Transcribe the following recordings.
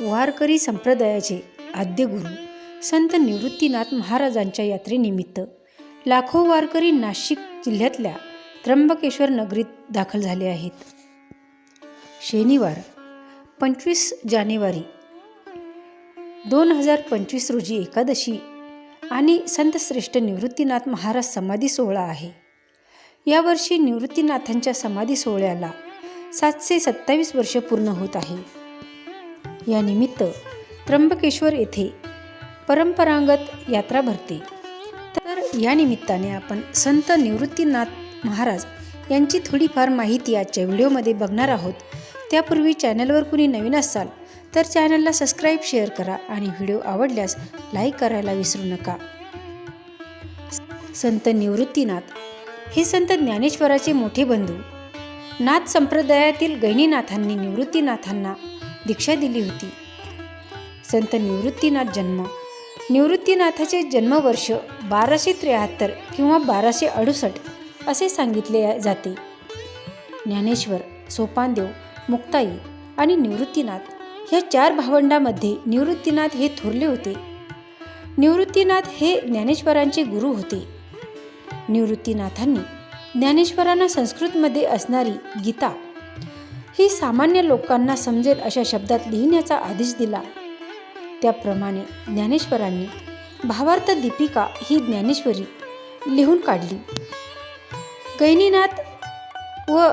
वारकरी संप्रदायाचे आद्यगुरू संत निवृत्तीनाथ महाराजांच्या यात्रेनिमित्त लाखो वारकरी नाशिक जिल्ह्यातल्या त्र्यंबकेश्वर नगरीत दाखल झाले आहेत. शनिवार पंचवीस जानेवारी दोन हजार पंचवीस रोजी एकादशी आणि संतश्रेष्ठ निवृत्तीनाथ महाराज समाधी सोहळा आहे. यावर्षी निवृत्तीनाथांच्या समाधी सोहळ्याला सातशे सत्तावीस वर्ष पूर्ण होत आहे. या निमित्त त्र्यंबकेश्वर येथे परंपरागत यात्रा भरते. तर या निमित्ताने आपण संत निवृत्तीनाथ महाराज यांची थोडीफार माहिती आजच्या व्हिडिओमध्ये बघणार आहोत. त्यापूर्वी चॅनलवर कुणी नवीन असाल तर चॅनलला सबस्क्राईब शेअर करा आणि व्हिडिओ आवडल्यास लाईक करायला विसरू नका. संत निवृत्तीनाथ हे संत ज्ञानेश्वराचे मोठे बंधू. नाथ संप्रदायातील गैनीनाथांनी निवृत्तीनाथांना दीक्षा दिली होती. संत निवृत्तीनाथ जन्म. निवृत्तीनाथाचे जन्मवर्ष बाराशे त्र्याहत्तर किंवा बाराशे अडुसष्ट असे सांगितले जाते. ज्ञानेश्वर सोपानदेव मुक्ताई आणि निवृत्तीनाथ ह्या चार भावंडामध्ये निवृत्तीनाथ हे थोरले होते. निवृत्तीनाथ हे ज्ञानेश्वरांचे गुरु होते. निवृत्तीनाथांनी ज्ञानेश्वरांना संस्कृतमध्ये असणारी गीता ही सामान्य लोकांना समजेल अशा शब्दात लिहिण्याचा आदेश दिला. त्याप्रमाणे ज्ञानेश्वरांनी भावार्थ दीपिका ही ज्ञानेश्वरी लिहून काढली. गैनीनाथ व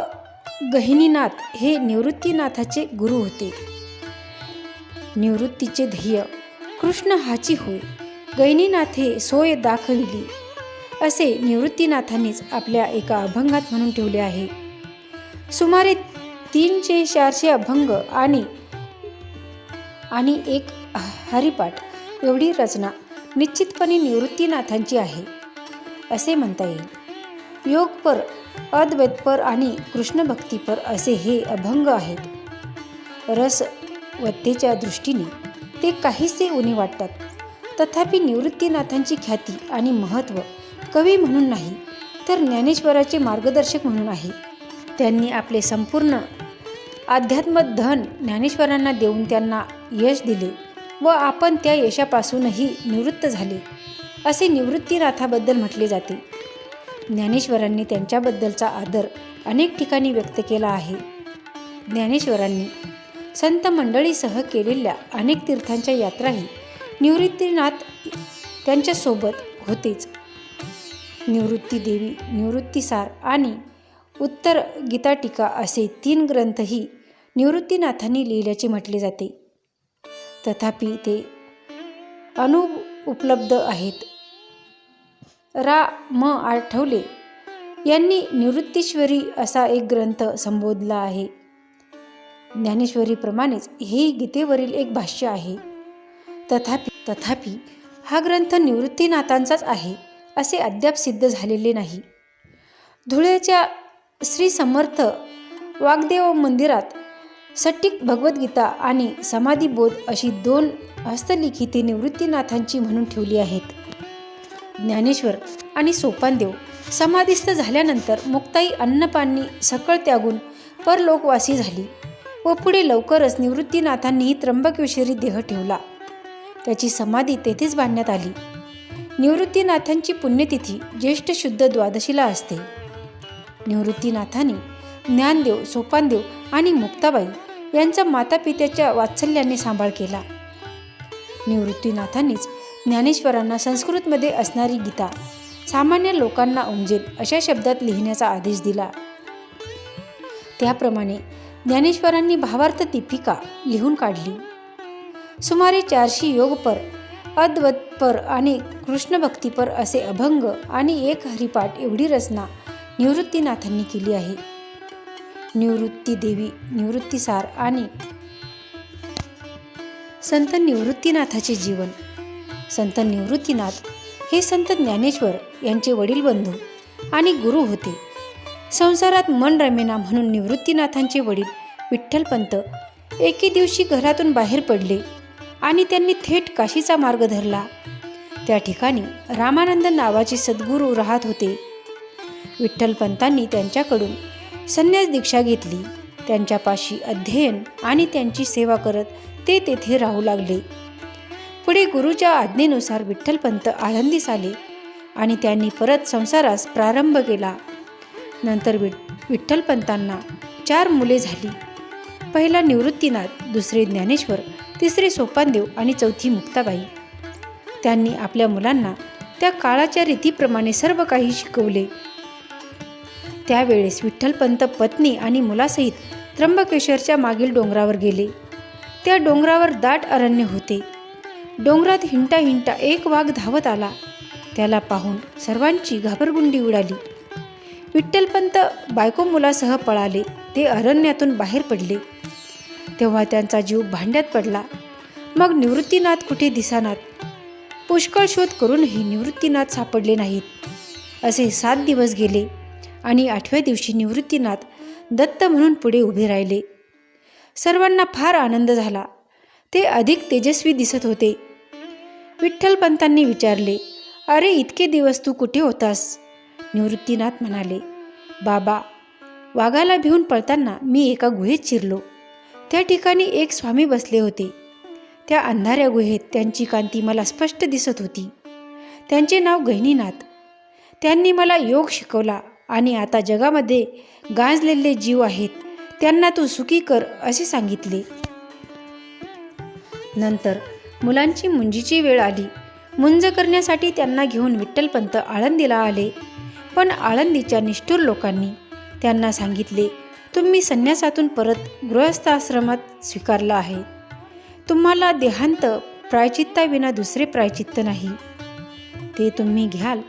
गहिनीनाथ हे निवृत्तीनाथाचे गुरु होते. निवृत्तीचे ध्येय कृष्ण हाची होय गैनीनाथे सोय दाखविली असे निवृत्तीनाथांनीच आपल्या एका अभंगात म्हणून ठेवले आहे. सुमारे तीनशे चारशे अभंग आणि आणि एक हरिपाठ. एवढी रचना निश्चितपणे निवृत्तीनाथांची आहे असे म्हणता येईल. योगपर अद्वैतपर आणि कृष्णभक्तीपर असे हे अभंग आहेत. रसवत्तेच्या दृष्टीने ते काहीसे उणे वाटतात. तथापि निवृत्तीनाथांची ख्याती आणि महत्त्व कवी म्हणून नाही तर ज्ञानेश्वराचे मार्गदर्शक म्हणून आहे. त्यांनी आपले संपूर्ण अध्यात्म धन ज्ञानेश्वरांना देऊन त्यांना यश दिले व आपण त्या यशापासूनही निवृत्त झाले असे निवृत्तीनाथाबद्दल म्हटले जाते. ज्ञानेश्वरांनी त्यांच्याबद्दलचा आदर अनेक ठिकाणी व्यक्त केला आहे. ज्ञानेश्वरांनी संत मंडळीसह केलेल्या अनेक तीर्थांच्या यात्राही निवृत्तीनाथ त्यांच्यासोबत होतेच. निवृत्ती देवी निवृत्तीसार आणि उत्तर गीताटिका असे तीन ग्रंथही निवृत्तीनाथांनी लिहिल्याचे म्हटले जाते. तथापि ते अनु उपलब्ध आहेत. रा. म. आठवले यांनी निवृत्तीश्वरी असा एक ग्रंथ संबोधला आहे. ज्ञानेश्वरीप्रमाणेच हे गीतेवरील एक भाष्य आहे. तथापि तथापि हा ग्रंथ निवृत्तीनाथांचाच आहे असे अद्याप सिद्ध झालेले नाही. धुळ्याच्या श्री समर्थ वाग्देव मंदिरात सट्टिक भगवद्गीता आणि समाधीबोध अशी दोन हस्तलिखिते निवृत्तीनाथांची म्हणून ठेवली आहेत. ज्ञानेश्वर आणि सोपानदेव समाधीस्थ झाल्यानंतर मुक्ताई अन्नपाणी सकळ त्यागून परलोकवासी झाली व पुढे लवकरच निवृत्तीनाथांनीही त्र्यंबकेश्वरी देह ठेवला. त्याची समाधी तेथेच बांधण्यात आली. निवृत्तीनाथांची पुण्यतिथी ज्येष्ठ शुद्ध द्वादशीला असते. निवृत्तीनाथांनी ज्ञानदेव सोपानदेव आणि मुक्ताबाई यांच्या मातापित्याच्या वात्सल्याने सांभाळ केला. निवृत्तीनाथांनीच ज्ञानेश्वरांना संस्कृतमध्ये असणारी गीता सामान्य लोकांना उमजेल अशा शब्दात लिहिण्याचा आदेश दिला. त्याप्रमाणे ज्ञानेश्वरांनी भावार्थ दीपिका लिहून काढली. सुमारे चारशे योगपर अद्वत्पर आणि कृष्णभक्तीपर असे अभंग आणि एक हरिपाठ एवढी रचना निवृत्तीनाथांनी केली आहे. निवृत्ती देवी निवृत्तीसार आणि संत निवृत्तीनाथाचे जीवन. संत निवृत्तीनाथ हे संत ज्ञानेश्वर यांचे वडील बंधू आणि गुरु होते. संसारात मन रमेना म्हणून निवृत्तीनाथांचे वडील विठ्ठलपंत एके दिवशी घरातून बाहेर पडले आणि त्यांनी थेट काशीचा मार्ग धरला. त्या ठिकाणी रामानंद नावाचे सद्गुरू राहत होते. विठ्ठलपंतांनी त्यांच्याकडून संन्यास दीक्षा घेतली. त्यांच्यापाशी अध्ययन आणि त्यांची सेवा करत ते तेथे राहू लागले. पुढे गुरुच्या आज्ञेनुसार विठ्ठलपंत आळंदीस आले आणि त्यांनी परत संसारास प्रारंभ केला. नंतर विठ विठ्ठलपंतांना चार मुले झाली. पहिला निवृत्तीनाथ दुसरे ज्ञानेश्वर तिसरे सोपानदेव आणि चौथी मुक्ताबाई. त्यांनी आपल्या मुलांना त्या काळाच्या रीतीप्रमाणे सर्व काही शिकवले. त्यावेळेस विठ्ठलपंत पत्नी आणि मुलासहित त्र्यंबकेश्वरच्या मागील डोंगरावर गेले. त्या डोंगरावर दाट अरण्य होते. डोंगरात हिंटा हिंटा एक वाघ धावत आला. त्याला पाहून सर्वांची घाबरगुंडी उडाली. विठ्ठलपंत बायको मुलासह पळाले. ते अरण्यातून बाहेर पडले. तेव्हा त्यांचा जीव भांड्यात पडला. मग निवृत्तीनाथ कुठे दिसानात? पुष्कळ शोध करूनही निवृत्तीनाथ सापडले नाहीत. असे सात दिवस गेले. आणि आठव्या दिवशी निवृत्तीनाथ दत्त म्हणून पुढे उभे राहिले. सर्वांना फार आनंद झाला. ते अधिक तेजस्वी दिसत होते. विठ्ठलपंतांनी विचारले अरे इतके दिवस तू कुठे होतास? निवृत्तीनाथ म्हणाले बाबा वाघाला भिवून पळताना मी एका गुहेत चिरलो त्या ठिकाणी एक स्वामी बसले होते. त्या अंधाऱ्या गुहेत त्यांची कांती मला स्पष्ट दिसत होती. त्यांचे नाव गहिनीनाथ. त्यांनी मला योग शिकवला. आणि आता जगामध्ये गाजलेले जीव आहेत त्यांना तू सुखी कर असे सांगितले. नंतर मुलांची मुंजीची वेळ आली. मुंज करण्यासाठी त्यांना घेऊन विठ्ठलपंत आळंदीला आले. पण आळंदीच्या निष्ठुर लोकांनी त्यांना सांगितले तुम्ही संन्यासातून परत गृहस्थाश्रमात स्वीकारला आहे. तुम्हाला देहांत प्रायचित्ताविना दुसरे प्रायचित्त नाही. ते तुम्ही घ्याल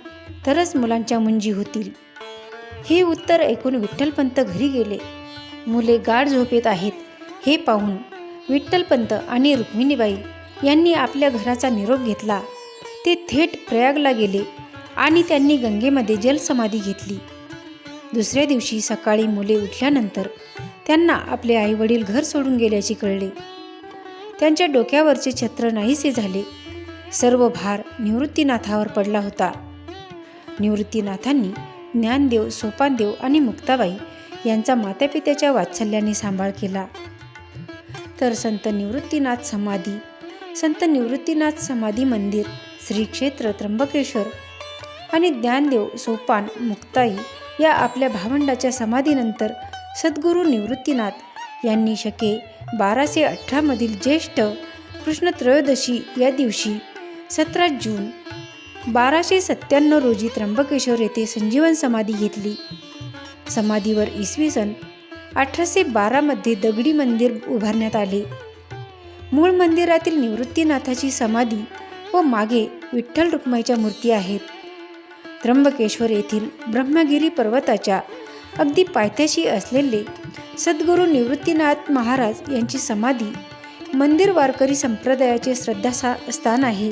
तरच मुलांच्या मुंजी होतील. हे उत्तर ऐकून विठ्ठलपंत घरी गेले. मुले गाढ झोपेत आहेत हे पाहून विठ्ठलपंत आणि रुक्मिणीबाई यांनी आपल्या घराचा निरोप घेतला. ते थेट प्रयागला गेले आणि त्यांनी गंगेमध्ये जलसमाधी घेतली. दुसऱ्या दिवशी सकाळी मुले उठल्यानंतर त्यांना आपले आईवडील घर सोडून गेल्याचे कळले. त्यांच्या डोक्यावरचे छत्र नाहीसे झाले. सर्व भार निवृत्तीनाथावर पडला होता. निवृत्तीनाथांनी ज्ञानदेव सोपानदेव आणि मुक्ताबाई यांचा मातापित्याच्या वात्सल्याने सांभाळ केला. तर संत निवृत्तीनाथ समाधी संत निवृत्तीनाथ समाधी मंदिर श्री क्षेत्र त्र्यंबकेश्वर आणि ज्ञानदेव सोपान मुक्ताई या आपल्या भावंडाच्या समाधीनंतर सद्गुरू निवृत्तीनाथ यांनी शके बाराशे अठरामधील ज्येष्ठ कृष्ण त्रयोदशी या दिवशी सतरा जून बाराशे सत्त्याण्णव रोजी त्र्यंबकेश्वर येथे संजीवन समाधी घेतली. समाधीवर इसवी सन अठराशे बारामध्ये दगडी मंदिर उभारण्यात आले. मूळ मंदिरातील निवृत्तीनाथाची समाधी व मागे विठ्ठल रुक्माईच्या मूर्ती आहेत. त्र्यंबकेश्वर येथील ब्रह्मगिरी पर्वताच्या अगदी पायथ्याशी असलेले सद्गुरू निवृत्तीनाथ महाराज यांची समाधी मंदिर वारकरी संप्रदायाचे श्रद्धास्थान आहे.